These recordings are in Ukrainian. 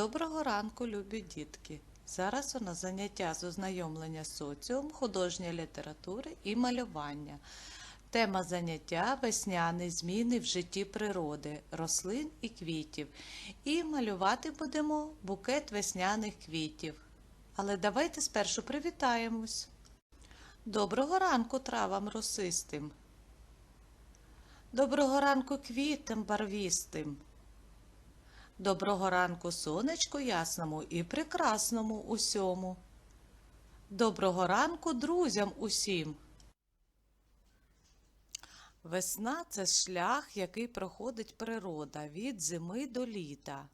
Доброго ранку, любі дітки! Зараз у нас заняття з ознайомлення соціум, художньої літератури і малювання. Тема заняття весняні зміни в житті природи, рослин і квітів. І малювати будемо букет весняних квітів. Але давайте спершу привітаємось. Доброго ранку травам росистим. Доброго ранку квітам барвістим. Доброго ранку сонечку ясному і прекрасному усьому. Доброго ранку друзям усім. Весна це шлях, який проходить природа від зими до літа.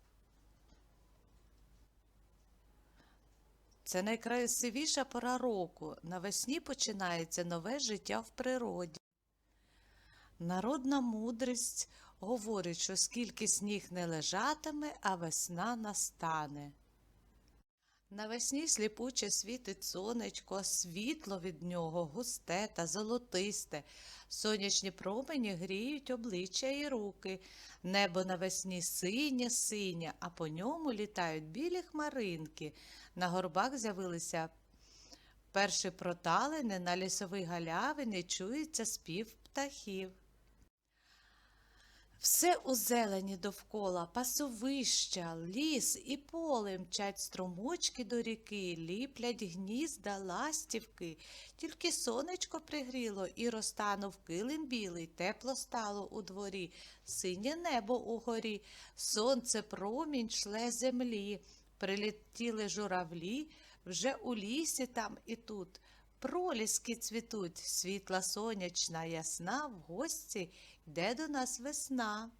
Це найкрасивіша пора року. Навесні починається нове життя в природі. Народна мудрість говорить, що скільки сніг не лежатиме, а весна настане. Навесні сліпуче світить сонечко, світло від нього густе та золотисте. Сонячні промені гріють обличчя і руки. Небо навесні синє синє, а по ньому літають білі хмаринки. На горбах з'явилися перші проталини, на лісовій галявині чується спів птахів. Все у зелені довкола, пасовища, ліс і поле мчать струмочки до ріки, ліплять гнізда, ластівки. Тільки сонечко пригріло і розтанув килим білий, тепло стало у дворі, синє небо угорі, сонце промінь шле землі. Прилетіли журавлі, вже у лісі там і тут. Проліски цвітуть, світла сонячна, ясна, в гості йде до нас весна.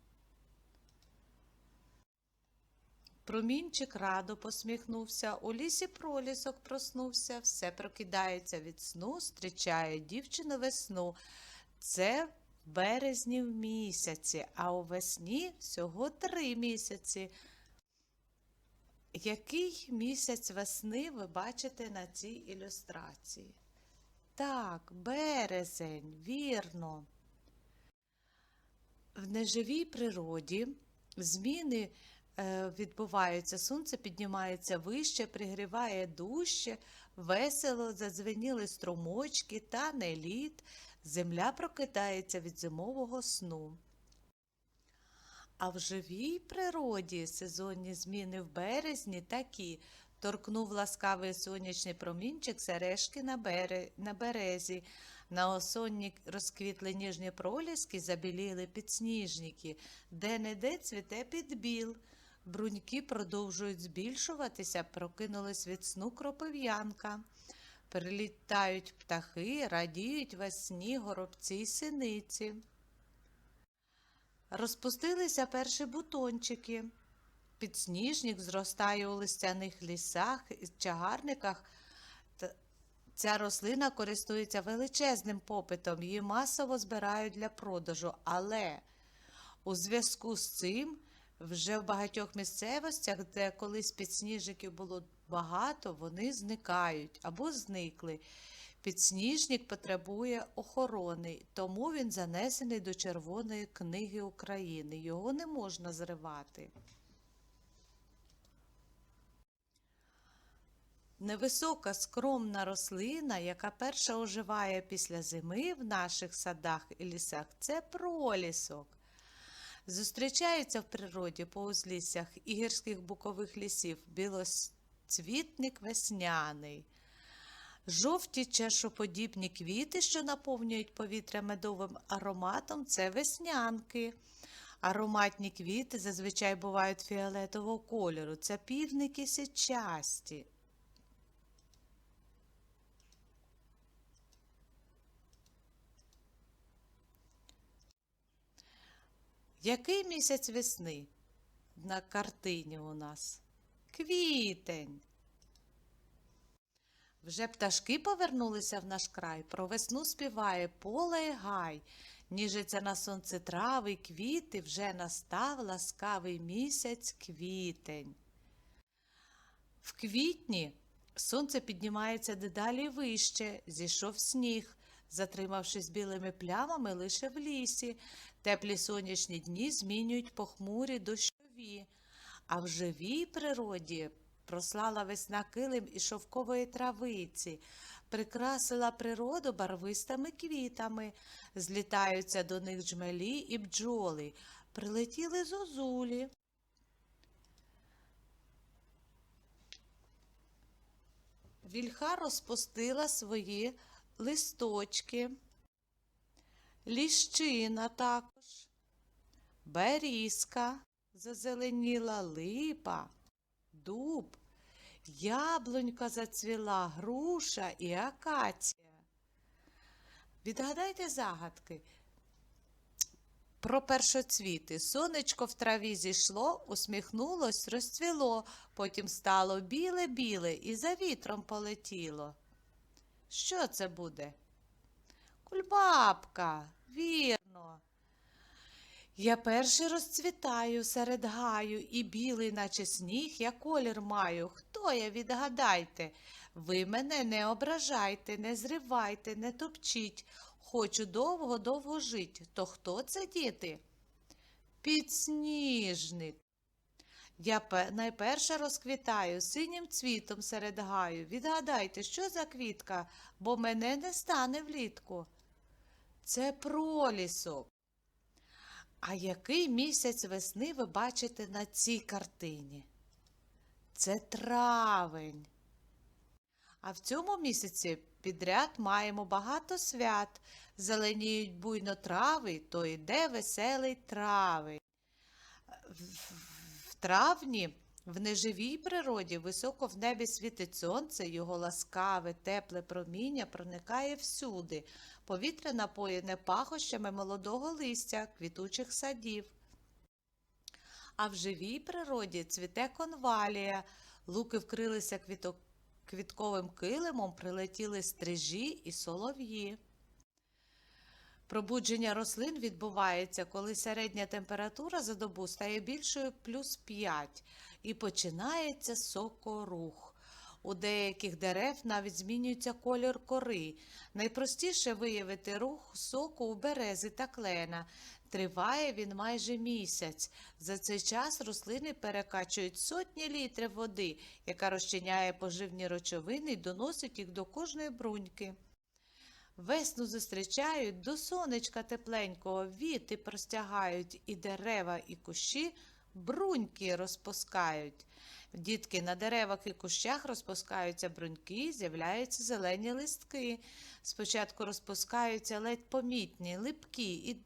Промінчик радо посміхнувся, у лісі пролісок проснувся, все прокидається від сну, зустрічає дівчину весну. Це в березні в місяці, а у весні всього три місяці. Який місяць весни ви бачите на цій ілюстрації? Так, березень, вірно. В неживій природі зміни е, відбуваються, сонце піднімається вище, пригріває дужче, весело задзвеніли струмочки, тане лід, земля прокидається від зимового сну. А в живій природі сезонні зміни в березні такі. Торкнув ласкавий сонячний промінчик сережки на березі. На осонні розквітли ніжні проліски, забіліли підсніжники, де-не-де цвіте підбіл. Бруньки продовжують збільшуватися, прокинулись від сну кропив'янка. Прилітають птахи, радіють весні горобці й синиці. Розпустилися перші бутончики. Підсніжник зростає у листяних лісах і чагарниках. Ця рослина користується величезним попитом, її масово збирають для продажу. Але у зв'язку з цим вже в багатьох місцевостях, де колись підсніжників було багато, вони зникають або зникли. Підсніжник потребує охорони, тому він занесений до Червоної книги України. Його не можна зривати. Невисока скромна рослина, яка перша оживає після зими в наших садах і лісах, це пролісок. Зустрічаються в природі по узліссях і гірських букових лісів білоцвітник весняний. Жовті чашоподібні квіти, що наповнюють повітря медовим ароматом, це веснянки. Ароматні квіти зазвичай бувають фіолетового кольору. Це півники січасті. Який місяць весни на картині у нас? Квітень. Вже пташки повернулися в наш край, про весну співає поле й гай, ніжиться на сонце трави квіти, вже настав ласкавий місяць квітень. В квітні сонце піднімається дедалі вище, зійшов сніг, затримавшись білими плямами лише в лісі. Теплі сонячні дні змінюють похмурі дощові, А в живій природі прослала весна килим і шовкової травиці, прикрасила природу барвистими квітами, злітаються до них джмелі і бджоли, прилетіли зозулі. Вільха розпустила свої листочки, ліщина також, берізка, зазеленіла липа, дуб, яблунька зацвіла, груша і акація. Відгадайте загадки. Про першоцвіти. Сонечко в траві зійшло, усміхнулось, розцвіло, потім стало біле-біле і за вітром полетіло. Що це буде? Кульбабка, вірно. Я перший розцвітаю серед гаю, і білий, наче сніг, я колір маю. Хто я, відгадайте? Ви мене не ображайте, не зривайте, не топчіть. Хочу довго-довго жить. То хто це, діти? Підсніжник. Я найперше розквітаю синім цвітом серед гаю. Відгадайте, що за квітка, бо мене не стане влітку. Це пролісок. А який місяць весни ви бачите на цій картині? Це травень. А в цьому місяці підряд маємо багато свят. Зеленіють буйно трави, то йде веселий травень. Травні в неживій природі високо в небі світить сонце, його ласкаве, тепле проміння проникає всюди. Повітря напоєне пахощами молодого листя, квітучих садів. А в живій природі цвіте конвалія, луки вкрилися квіток квітковим килимом прилетіли стрижі і солов'ї. Пробудження рослин відбувається, коли середня температура за добу стає більшою плюс 5 і починається сокорух. У деяких дерев навіть змінюється колір кори. Найпростіше виявити рух соку у берези та клена. Триває він майже місяць. За цей час рослини перекачують сотні літрів води, яка розчиняє поживні речовини і доносить їх до кожної бруньки. Весну зустрічають до сонечка тепленького, віти простягають, і дерева, і кущі бруньки розпускають. Дітки на деревах і кущах розпускаються бруньки, з'являються зелені листки. Спочатку розпускаються ледь помітні, липкі і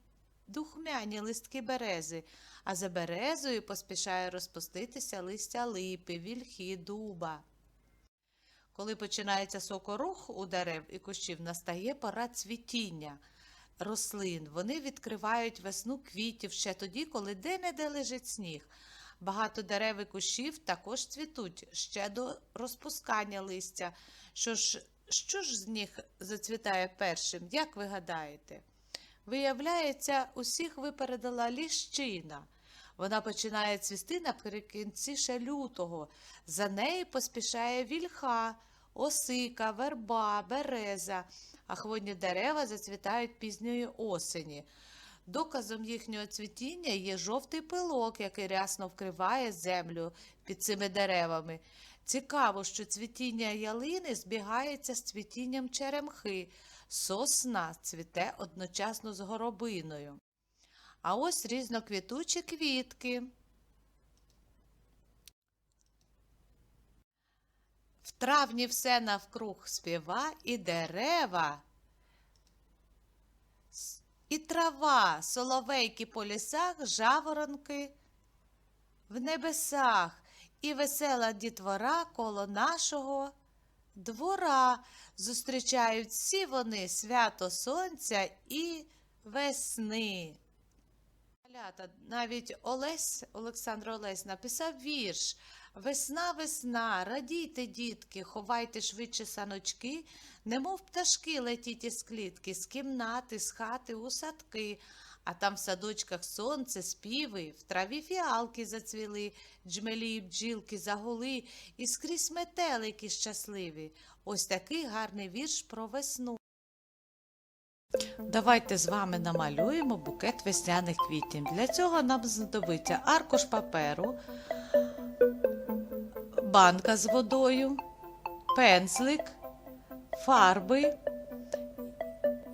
духмяні листки берези, а за березою поспішає розпуститися листя липи, вільхи, дуба. Коли починається сокорух у дерев і кущів, настає пора цвітіння рослин. Вони відкривають весну квітів ще тоді, коли де-не-де лежить сніг. Багато дерев і кущів також цвітуть ще до розпускання листя. Що ж, що ж з них зацвітає першим? Як ви гадаєте? Виявляється, усіх випередила ліщина. Вона починає цвісти наприкінці ще лютого. За нею поспішає вільха, осика, верба, береза, а хвойні дерева зацвітають пізньої осені. Доказом їхнього цвітіння є жовтий пилок, який рясно вкриває землю під цими деревами. Цікаво, що цвітіння ялини збігається з цвітінням черемхи. Сосна цвіте одночасно з горобиною. А ось різноквітучі квітки. В травні все навкруг співа і дерева, і трава, соловейки по лісах, жаворонки в небесах, і весела дітвора коло нашого двора. Зустрічають всі вони свято сонця і весни. Малята, навіть Олесь, Олександр Олесь написав вірш. Весна, весна, радійте, дітки, ховайте швидше саночки, немов пташки летіть із клітки, з кімнати, з хати, у садки. А там в садочках сонце, співи, в траві фіалки зацвіли, джмелі й бджілки загули, і скрізь метелики щасливі. Ось такий гарний вірш про весну. Давайте з вами намалюємо букет весняних квітів. Для цього нам знадобиться аркуш паперу, банка з водою, пензлик, фарби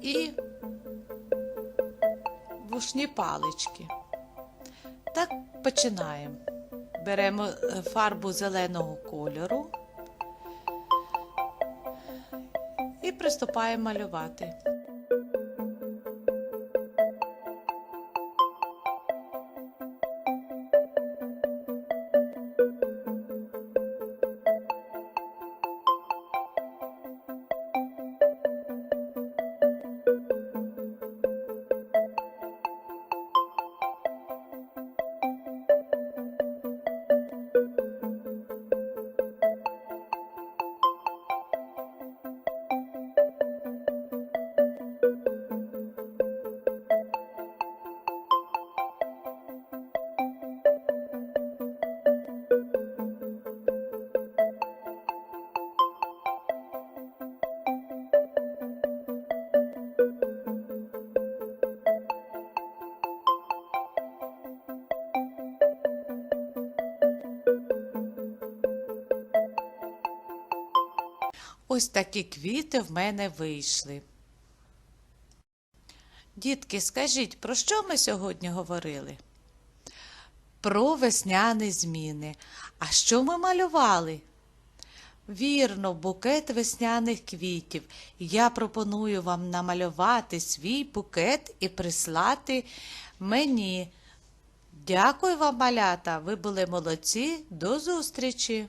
і вушні палички. Так починаємо. Беремо е, фарбу зеленого кольору і приступаємо малювати. Ось такі квіти в мене вийшли. Дітки, скажіть, про що ми сьогодні говорили? Про весняні зміни. А що ми малювали? Вірно, букет весняних квітів. Я пропоную вам намалювати свій букет і прислати мені. Дякую вам, малята, ви були молодці. До зустрічі!